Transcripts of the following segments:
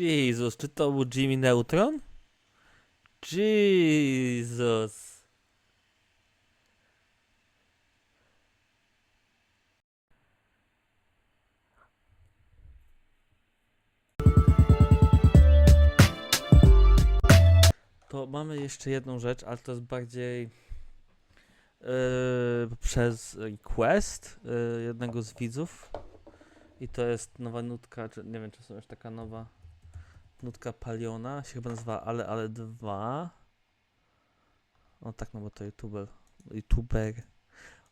Jezus, czy to był Jimmy Neutron? Jezus. To mamy jeszcze jedną rzecz, ale to jest bardziej yy, przez request yy, jednego z widzów. I to jest nowa nutka, czy nie wiem, czy są już taka nowa nutka paliona, się chyba nazywa Ale Ale 2. O tak, no bo to youtuber. youtuber.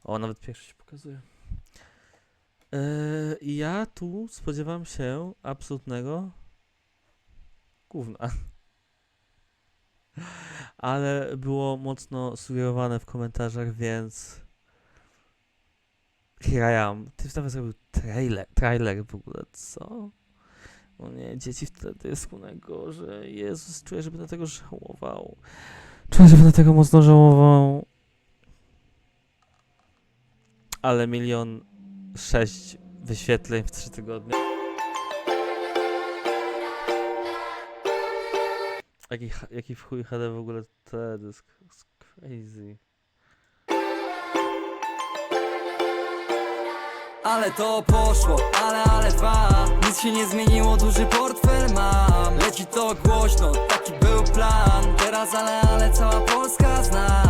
O, nawet pierwszy się pokazuje. I ja tu spodziewam się absolutnego gówna. Ale było mocno sugerowane w komentarzach, więc here I am. Ty nawet zrobił trailer, trailer w ogóle, co? O nie, dzieci w teledysku najgorzej. Jezus, czuję, że będę tego żałował. Czuję, że będę tego mocno żałował. Ale milion sześć wyświetleń w trzy tygodnie. Jaki, jaki w chuj HD w ogóle teledysk. It's crazy. Ale to poszło, ale, ale dwa Nic się nie portfel głośno, taki był plan. Teraz ale, ale cała Polska zna.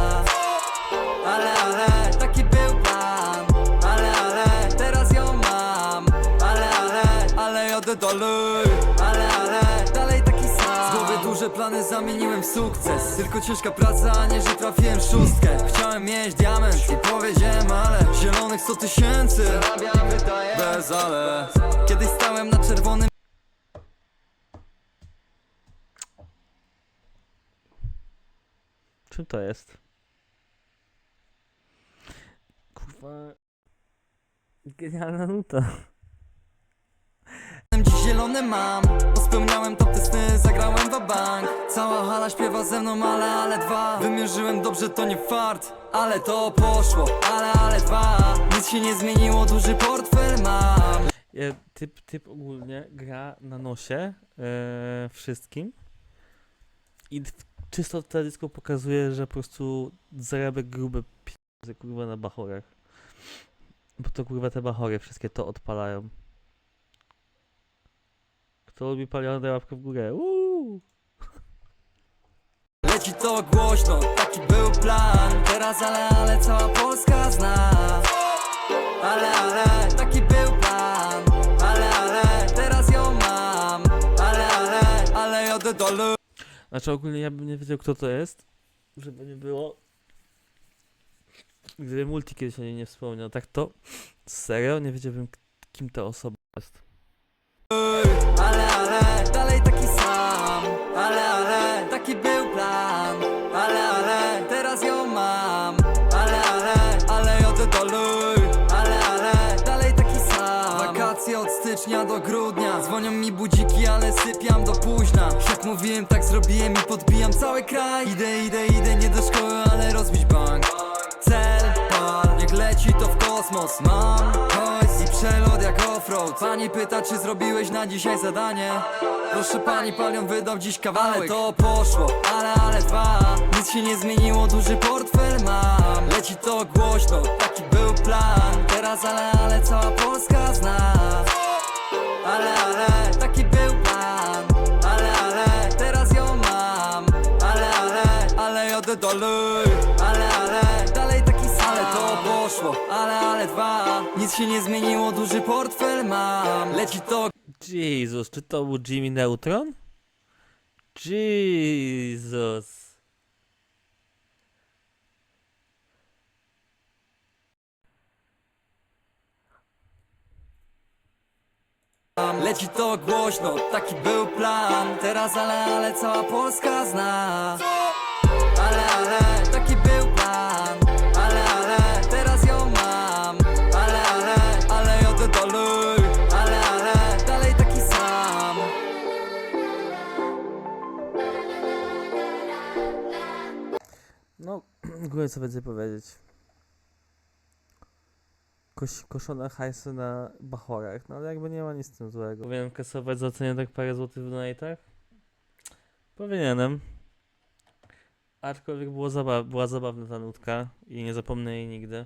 Ale, ale, taki był plan. Ale, ale, teraz ją mam. Ale, ale, ale jadę dalej. Ale, ale, dalej taki sam. Z głowy duże plany zamieniłem w sukces. Tylko ciężka praca, a nie, że trafiłem w szóstkę. Chciałem mieć diament i powiedziałem ale Zielonych 100 tysięcy. Bez ale. Kiedyś stałem na czerwonym Czym to jest? Kurwa. Genialna nuta. Dziś zielone mam. Pospełniałem top testy, zagrałem w bank. Cała hala śpiewa ze mną, ale, ale dwa. Wymierzyłem dobrze, to nie fart Ale to poszło, ale, ale dwa. Nic się nie zmieniło, duży portfel mam. E, Typ, typ ogólnie gra na nosie e, wszystkim. I czysto w teledysku pokazuje, że po prostu zarabia grube pieniądze kurwa na bachorach. Bo to kurwa te bachory wszystkie to odpalają. Kto lubi palione, daj łapkę w górę. Uuu. Leci to głośno, taki był plan Teraz ale, ale cała Polska zna Ale, ale, taki był plan Ale, ale, teraz ją mam Ale, ale, ale jadę dalej Znaczy ogólnie ja bym nie wiedział kto to jest, żeby nie było. Gdyby multi kiedyś o niej nie wspomniał, tak to serio nie wiedziałbym kim ta osoba jest. Stycznia do grudnia. Dzwonią mi budziki, ale sypiam do późna. Jak mówiłem, tak zrobiłem i podbijam cały kraj. Idę, idę, idę, nie do szkoły, ale rozbić bank. Cel, pal, niech leci to w kosmos. Mam hojs i przelot jak offroad. Pani pyta, czy zrobiłeś na dzisiaj zadanie? Proszę pani, panią wydał dziś kawałek. Ale to poszło, ale, ale dwa. Nic się nie zmieniło, duży portfel mam. Leci to głośno, taki był plan. Teraz ale, ale cała Polska zna Ale, ale, taki był plan. Ale, ale, teraz ją mam. Ale, ale, ale jadę dalej. Ale, ale, dalej taki sam. Ale to poszło, ale, ale dwa. Nic się nie zmieniło, duży portfel mam. Leci to Jezus, czy to był Jimmy Neutron? Jezus. Leci to głośno, taki był plan. Teraz ale, ale cała Polska zna. Ale, ale, taki był plan. Ale, ale, teraz ją mam. Ale, ale, ale jadę dalej. Ale, ale, dalej taki sam. No, ogólnie co więcej powiedzieć. Koś, koszone hajsy na bachorach, no ale jakby nie ma nic z tym złego. Powinienem kasować za cenie tak parę złotych w donate'ach? Powinienem. Aczkolwiek było zaba- była zabawna ta nutka i nie zapomnę jej nigdy.